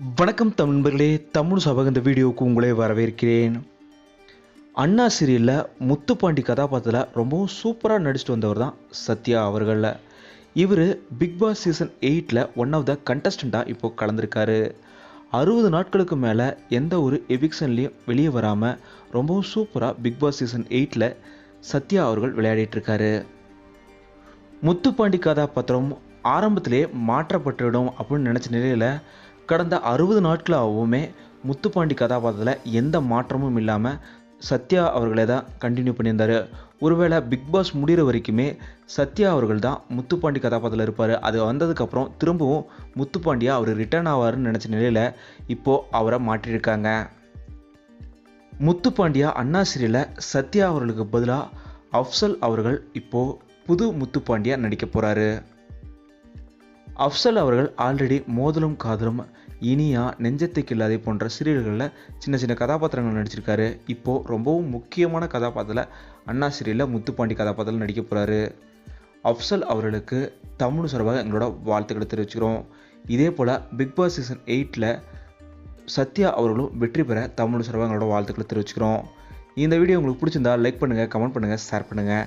வணக்கம் தமிழ் தமிழ் சபக இந்த வீடியோவுக்கு உங்களே வரவேற்கிறேன். அண்ணா சீரியலில் முத்துப்பாண்டி கதாபாத்திரத்தில் ரொம்பவும் சூப்பராக நடிச்சிட்டு வந்தவர் தான் சத்யா அவர்களில். இவர் பிக் பாஸ் சீசன் எயிட்டில் ஒன் ஆஃப் த கண்டஸ்டண்ட்டாக இப்போ கலந்துருக்காரு. அறுபது நாட்களுக்கு மேலே எந்த ஒரு எவிக்ஷன்லேயும் வெளியே வராமல் ரொம்பவும் சூப்பராக பிக் பாஸ் சீசன் எயிட்டில் சத்யா அவர்கள் விளையாடிட்டுருக்காரு முத்துப்பாண்டி கதாபாத்திரம் ஆரம்பத்திலே மாற்றப்பட்டுவிடும் அப்படின்னு நினச்ச நிலையில் கடந்த அறுபது நாட்களாகவுமே முத்துப்பாண்டி கதாபாத்திரத்தில் எந்த மாற்றமும் இல்லாமல் சத்யா அவர்களே தான் கண்டினியூ பண்ணியிருந்தார். ஒருவேளை பிக் பாஸ் முடிகிற வரைக்குமே சத்யா அவர்கள் தான் முத்துப்பாண்டி கதாபாத்திரத்தில் இருப்பார். அது வந்ததுக்கப்புறம் திரும்பவும் முத்துப்பாண்டியா அவர் ரிட்டர்ன் ஆவார்னு நினச்ச நிலையில் இப்போது அவரை மாற்றியிருக்காங்க. முத்துப்பாண்டியா அண்ணா சீரியலில் சத்யா அவர்களுக்கு பதிலாக அஃப்சல் அவர்கள் இப்போது புது முத்துப்பாண்டியா நடிக்க போகிறாரு அஃப்சல் அவர்கள் ஆல்ரெடி மோதலும் காதலும் இனியா நெஞ்சத்தை கில்லாதே போன்ற சீரியல்களில் சின்ன சின்ன கதாபாத்திரங்கள் நடிச்சிருக்காரு. இப்போது ரொம்பவும் முக்கியமான கதாபாத்திரத்தில் அண்ணா சீரியலில் முத்துப்பாண்டி கதாபாத்திரத்தில் நடிக்க போகிறாரு அஃப்சல் அவர்களுக்கு தமிழ் சார்பாக எங்களோட வாழ்த்துக்களை தெரிவிச்சுக்கிறோம். இதே போல் பிக் பாஸ் சீசன் எயிட்டில் சத்யா அவர்களும் வெற்றி பெற தமிழ் சார்பாக எங்களோட வாழ்த்துக்களை தெரிவிச்சுக்கிறோம். இந்த வீடியோ உங்களுக்கு பிடிச்சிருந்தா லைக் பண்ணுங்கள் கமெண்ட் பண்ணுங்கள் ஷேர் பண்ணுங்கள்